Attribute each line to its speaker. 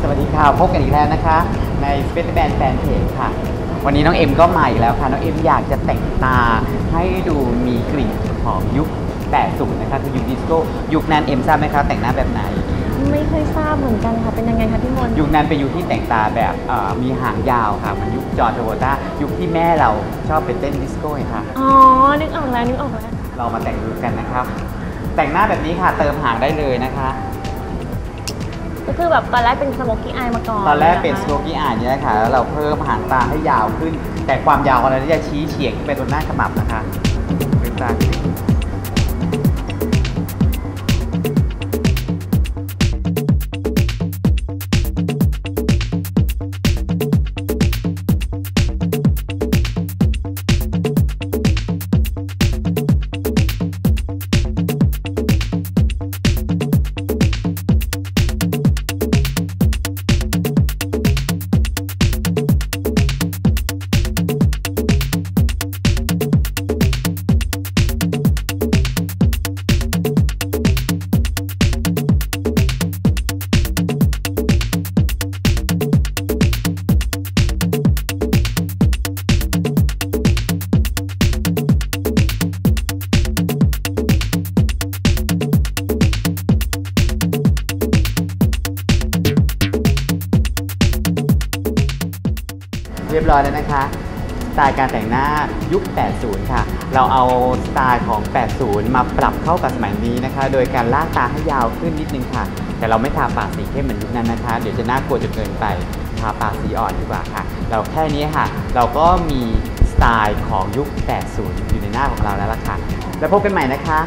Speaker 1: สวัสดีค่ะ พบกันอีกแล้วนะคะ ใน Space Band Fan Page ค่ะ วันนี้น้องเอ็มก็มาอีกแล้วค่ะ น้องเอ็มอยากจะแต่งตาให้ดูมีกลิ่นของยุค 80 นะคะ คือยุคดิสโก้ ยุคนั้นเอ็มทราบไหมคะ แต่งหน้าแบบไหน
Speaker 2: ไม่เคยทราบเหมือนกันค่ะ เป็นยังไงคะพี่มนต์
Speaker 1: ยุคนั้นเป็นยุคที่แต่งตาแบบเอ่อมีหางยาวค่ะเหมันยุคจอร์จโวต้า ยุคที่แม่เราชอบไปเต้นดิสโก้ไงค่ะ
Speaker 2: อ๋อ นึกออกแล้ว นึกออกแล้ว
Speaker 1: เรามาแต่งดูกันนะครับ แต่งหน้าแบบนี้ค่ะ เติมหางได้เลยนะคะ
Speaker 2: ก็คือแบบตอนแรกเป็นสโมกกี้อายมาก่อน
Speaker 1: ตอนแรกเป็นะส
Speaker 2: คะ
Speaker 1: โลกี้อายเนี่ยนะคะแล้วเราเพิ่มหางตาให้ยาวขึ้น แต่ความยาวของเราจะชี้เฉียงขึ้นไปบนหน้าขมับนะคะ เรียบร้อยแล้วนะคะ สไตล์การแต่งหน้ายุค 80 ค่ะ เราเอาสไตล์ของ 80 มาปรับเข้ากับสมัยนี้นะคะ โดยการลากตาให้ยาวขึ้นนิดนึงค่ะ แต่เราไม่ทาปากสีเข้มเหมือนยุคนั้นนะคะ เดี๋ยวจะน่ากลัวจนเกินไป ทาปากสีอ่อนดีกว่าค่ะ เราแค่นี้ค่ะ เราก็มีสไตล์ของยุค 80 อยู่ในหน้าของเราแล้วล่ะค่ะ แล้วพบกันใหม่นะคะ